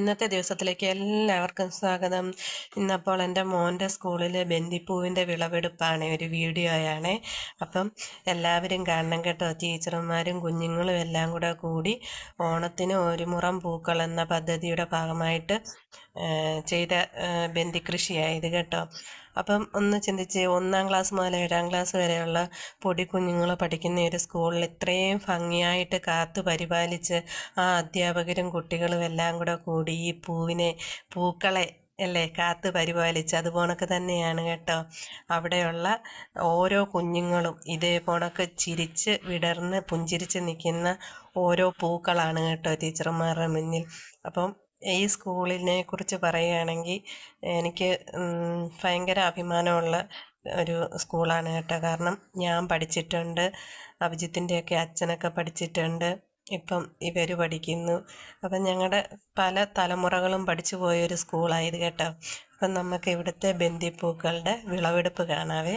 ഇന്നത്തെ ദിവസത്തിലേക്ക് എല്ലാവർക്കും സ്വാഗതം. ഇന്നപ്പോൾ എന്റെ മോന്റെ സ്കൂളിൽ ബന്ദിപ്പൂവിന്റെ വിളവെടുപ്പാണ് ഒരു വീഡിയോയാണ്. അപ്പം എല്ലാവരും കാണണം കേട്ടോ. ടീച്ചർമാരും കുഞ്ഞുങ്ങളും എല്ലാം കൂടെ കൂടി ഓണത്തിന് ഒരു മുറം പൂക്കൾ എന്ന പദ്ധതിയുടെ ഭാഗമായിട്ട് ചെയ്ത ബന്ദി ബന്ദിക്കൃഷിയായത് കേട്ടോ. അപ്പം ഒന്ന് ചിന്തിച്ച് ഒന്നാം ക്ലാസ് മുതൽ ഏഴാം ക്ലാസ് വരെയുള്ള പൊടി കുഞ്ഞുങ്ങൾ പഠിക്കുന്ന ഒരു സ്കൂളിൽ ഇത്രയും ഭംഗിയായിട്ട് കാത്ത് പരിപാലിച്ച് ആ അധ്യാപകരും കുട്ടികളും എല്ലാം കൂടെ കൂടി ഈ പൂവിനെ പൂക്കളെ അല്ലേ കാത്ത് പരിപാലിച്ച് അതുപോണക്ക് തന്നെയാണ് കേട്ടോ. അവിടെയുള്ള ഓരോ കുഞ്ഞുങ്ങളും ഇതേ പോണക്ക് ചിരിച്ച് വിടർന്ന് പുഞ്ചിരിച്ച് നിൽക്കുന്ന ഓരോ പൂക്കളാണ് കേട്ടോ ടീച്ചർമാരുടെ മുന്നിൽ. അപ്പം ഈ സ്കൂളിനെ കുറിച്ച് പറയുകയാണെങ്കിൽ എനിക്ക് ഭയങ്കര അഭിമാനമുള്ള ഒരു സ്കൂളാണ് കേട്ടോ. കാരണം ഞാൻ പഠിച്ചിട്ടുണ്ട് അഭിജിത്തിന്റെയൊക്കെ അച്ഛനൊക്കെ പഠിച്ചിട്ടുണ്ട് ഇപ്പം ഇവർ പഠിക്കുന്നു. അപ്പം ഞങ്ങളുടെ പല തലമുറകളും പഠിച്ചു പോയൊരു സ്കൂളായത് കേട്ടോ. അപ്പം നമുക്ക് ഇവിടുത്തെ ബന്ദിപ്പൂക്കളുടെ വിളവെടുപ്പ് കാണാവേ.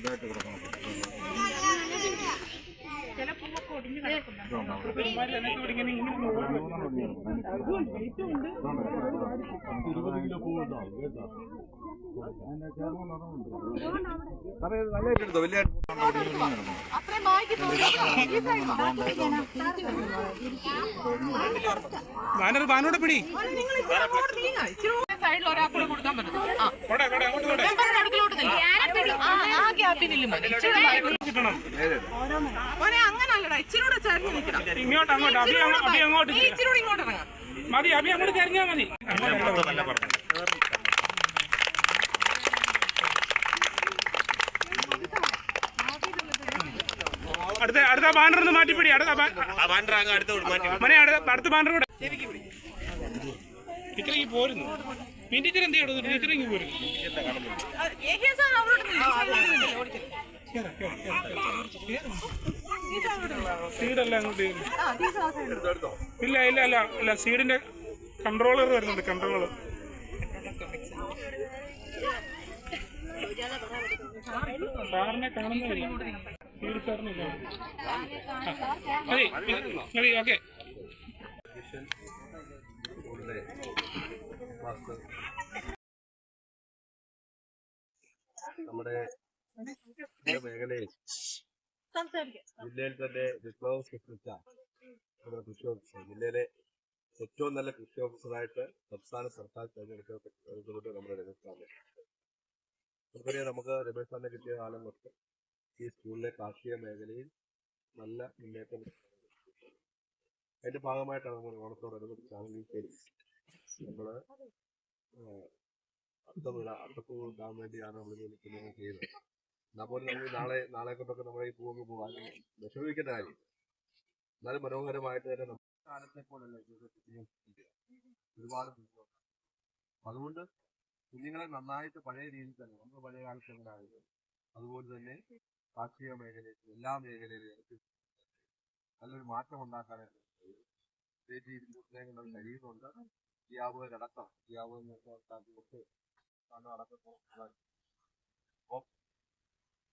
ഇതായിട്ട് കൊടുക്കണം. നല്ലതായിട്ട് എടുത്തോ. വലിയ ബാനർ ബാനോടെ പിടി. സൈഡിൽ ഒരാൾക്കൂടെ കൊടുക്കാൻ പറ്റും അങ്ങനല്ലടാ ഇച്ചിരി കൂടെ ചേർന്ന് നിൽക്കണം. ഇങ്ങോട്ട് അങ്ങോട്ട് അഭി അങ്ങോ- അഭി അങ്ങോട്ട് നീ ഇച്ചിരി. കൂടെ ഇങ്ങോട്ട് ഇറങ്ങാം. മതി അഭി അങ്ങോട്ട് തിരിഞ്ഞാ മതി. അടുത്ത അടുത്ത ബാനർ ഒന്ന് മാറ്റിപ്പിടി. അടുത്ത ബാ- മനെ അടുത്ത അടുത്ത ബാനർ കൂടെ ടീച്ചറിങ് പോരുന്നു. ടീച്ചർ എന്ത്. ഓടിക്ക്. സീഡല്ല അങ്ങോട്ട് ഇല്ല ഇല്ല ഇല്ല ഇല്ല സീഡിന്റെ കൺട്രോളർ വരുന്നുണ്ട് കൺട്രോളർ സാറിനെ കാണുന്നില്ല. Seed okay. നമ്മുടെ ഈ മേഖലയിൽ ജില്ലയിൽ തന്നെ വിപ്ലവം സൃഷ്ടിച്ച നമ്മുടെ കൃഷി ഓഫീസർ ജില്ലയിലെ ഏറ്റവും നല്ല കൃഷി ഓഫീസറായിട്ട് സംസ്ഥാന സർക്കാർ തെരഞ്ഞെടുക്കപ്പെട്ടുകൊണ്ട് നമ്മുടെ രമേശ് സാറിനെ നമുക്കറിയാം നമുക്ക് രമേശ് സാറിനെ കിട്ടിയ കാലം തൊട്ട് ഈ സ്കൂളിലെ കാർഷിക മേഖലയിൽ നല്ല മുന്നേറ്റം. അതിന്റെ ഭാഗമായിട്ടാണ് നമ്മൾ ഓണത്തോടനുബന്ധിച്ചാണെങ്കിൽ ശരി നമ്മൾ അത്തവിള അത്തപ്പൂ ഇടാൻ വേണ്ടിയാണ് നമ്മൾ വിളിക്കുന്നത് ചെയ്യുന്നത്. എന്നാൽ പോലും നമ്മൾ നാളെ നാളെ കൊണ്ടൊക്കെ നമ്മുടെ ഈ പൂവൊക്കെ പോകാൻ വിഷമിക്കേണ്ട കാര്യം എന്നാലും മനോഹരമായിട്ട് തന്നെ നമ്മുടെ കാലത്തെ പോലല്ല ഒരുപാട് അതുകൊണ്ട് കുഞ്ഞുങ്ങളെ നന്നായിട്ട് പഴയ രീതിയിൽ തന്നെ നമ്മൾ പഴയ കാലത്ത് എങ്ങനെയായിരുന്നു അതുപോലെ തന്നെ കാർഷിക മേഖലയിൽ എല്ലാ മേഖലയിലും നല്ലൊരു മാറ്റം ഉണ്ടാക്കാനായിട്ട് സ്റ്റേറ്റ് ഇരുന്നൂറ്റിനെ കഴിയുന്നുണ്ട് വ്യാപകരടക്കം വ്യാപകം നടക്കുന്നു. അപ്പോൾ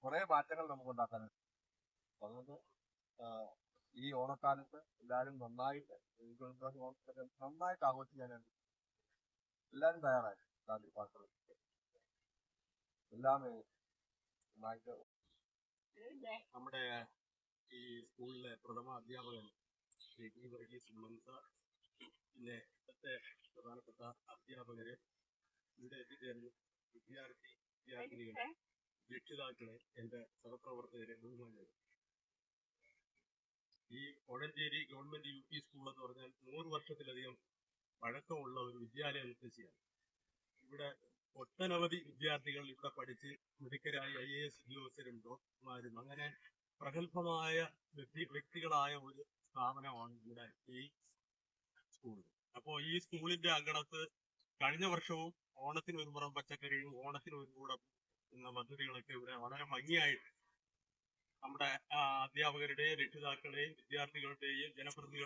കുറെ മാറ്റങ്ങൾ നമുക്ക് ഉണ്ടാക്കാനുണ്ട്. അതുകൊണ്ട് ഈ ഓണക്കാലത്ത് എല്ലാവരും നന്നായിട്ട് ഓണത്തൊക്കെ നന്നായിട്ട് ആഘോഷിക്കാനാണ് എല്ലാവരും തയ്യാറായി. ഗാന്ധി പാട്ടുകൾ എല്ലാം നന്നായിട്ട് നമ്മുടെ ഈ സ്കൂളിലെ പ്രഥമ അധ്യാപകൻ ശ്രീ വർഗീസ് മുളന്ത പിന്നെ ഇവിടുത്തെ പ്രധാനപ്പെട്ട അധ്യാപകര് ഇവിടെ എത്തിച്ചേർന്ന്. വിദ്യാർത്ഥി വിദ്യാർത്ഥിനികളെ രക്ഷിതാക്കളെ എന്റെ സഹപ്രവർത്തകരെ ബഹുമാനികൾ ഈ Kozhencherry government U P school എന്ന് പറഞ്ഞാൽ നൂറ് വർഷത്തിലധികം പഴക്കമുള്ള ഒരു വിദ്യാലയ മുത്തശ്ശിയാണ്. ഇവിടെ ഒട്ടനവധി വിദ്യാർത്ഥികൾ ഇവിടെ പഠിച്ച് മിടുക്കരായ ഐ എ എസ് ഉദ്യോഗസ്ഥരും ഡോക്ടർമാരും അങ്ങനെ പ്രഗത്ഭമായ വ്യക്തി വ്യക്തികളായ ഒരു സ്ഥാപനമാണ് ഇവിടെ ഈ സ്കൂൾ. അപ്പോ ഈ സ്കൂളിന്റെ അങ്കണത്ത് കഴിഞ്ഞ വർഷവും ഓണത്തിന് ഒരു പുറം പച്ചക്കറിയും ഓണത്തിന് ഒരു കൂടം എന്ന പദ്ധതികളൊക്കെ ഇവിടെ വളരെ ഭംഗിയായിട്ട് നമ്മുടെ അധ്യാപകരുടെയും രക്ഷിതാക്കളുടെയും വിദ്യാർത്ഥികളുടെയും ജനപ്രതിനിധികളുടെയും